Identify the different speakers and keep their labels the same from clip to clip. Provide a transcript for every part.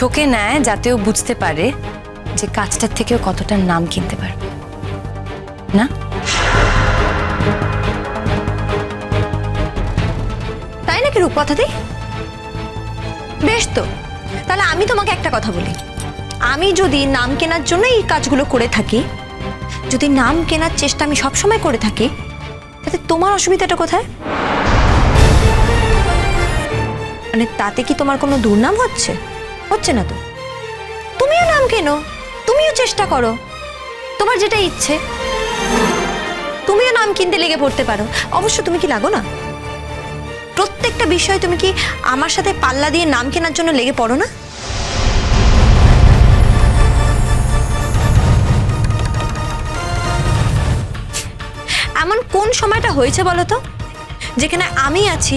Speaker 1: ঝোঁকে নেয় যাতেও বুঝতে পারে যে কাজটার থেকেও কতটা নাম কিনতে পারবে। না?
Speaker 2: তাই নাকি রূপকথা দি বেশ তো। তাহলে আমি তোমাকে একটা কথা বলি। আমি যদি নাম কেনার জন্য এই কাজগুলো করে থাকি, যদি নাম কেনার চেষ্টা আমি সবসময় করে থাকি, তাতে তোমার অসুবিধাটা কোথায়? মানে তাতে কি তোমার কোনো দুর্নাম হচ্ছে? হচ্ছে না তো। তুমিও নাম কেনো? তুমিও চেষ্টা করো। তোমার যেটা ইচ্ছে। তুমিও নাম কিনতে লেগে পড়তে পারো। অবশ্য তুমি কি লাগো না? প্রত্যেকটা বিষয়ে তুমি কি আমার সাথে পাল্লা দিয়ে নাম কেনার জন্য লেগে পড়ো না? এমন কোন সময়টা হয়েছে বলো তো? যেখানে আমি আছি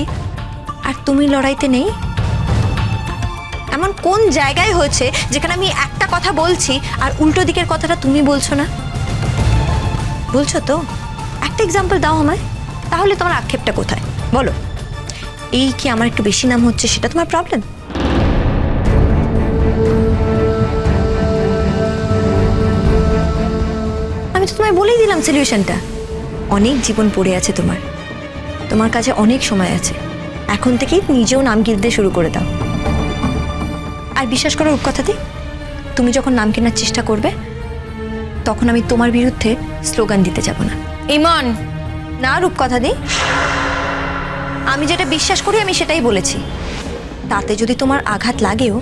Speaker 2: আর তুমি লড়াইতে নেই? এমন কোন জায়গায় হয়েছে যেখানে আমি একটা কথা বলছি আর উল্টো দিকের কথাটা তুমি বলছো না? বলছো তো? একটা এক্সাম্পল দাও আমায়। তাহলে তোমার আক্ষেপটা কোথায়? বলো। এই কি আমার একটু বেশি নাম হচ্ছে সেটা তোমার প্রবলেম আমি তো তোমায় বলেই দিলাম সলিউশনটা অনেক জীবন পড়ে আছে তোমার। তোমার কাছে অনেক সময় আছে। এখন থেকেই নিজেও নাম কিনতে শুরু করে দাও। আর বিশ্বাস করো রূপকথাতে তুমি যখন নাম কেনার চেষ্টা করবে, তখন আমি তোমার বিরুদ্ধে স্লোগান দিতে যাব না।
Speaker 1: ইমন,
Speaker 2: না রূপকথা দি আমি যেটা বিশ্বাস করি, আমি সেটাই বলেছি। তাতে যদি তোমার আঘাত লাগেও,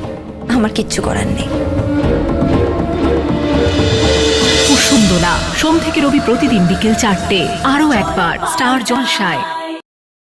Speaker 2: আমার কিচ্ছু করার নেই।
Speaker 3: কুসুন্দোলা সোম থেকে রবি প্রতিদিন বিকেল চারটে, আরও একবার, স্টার জলসায়।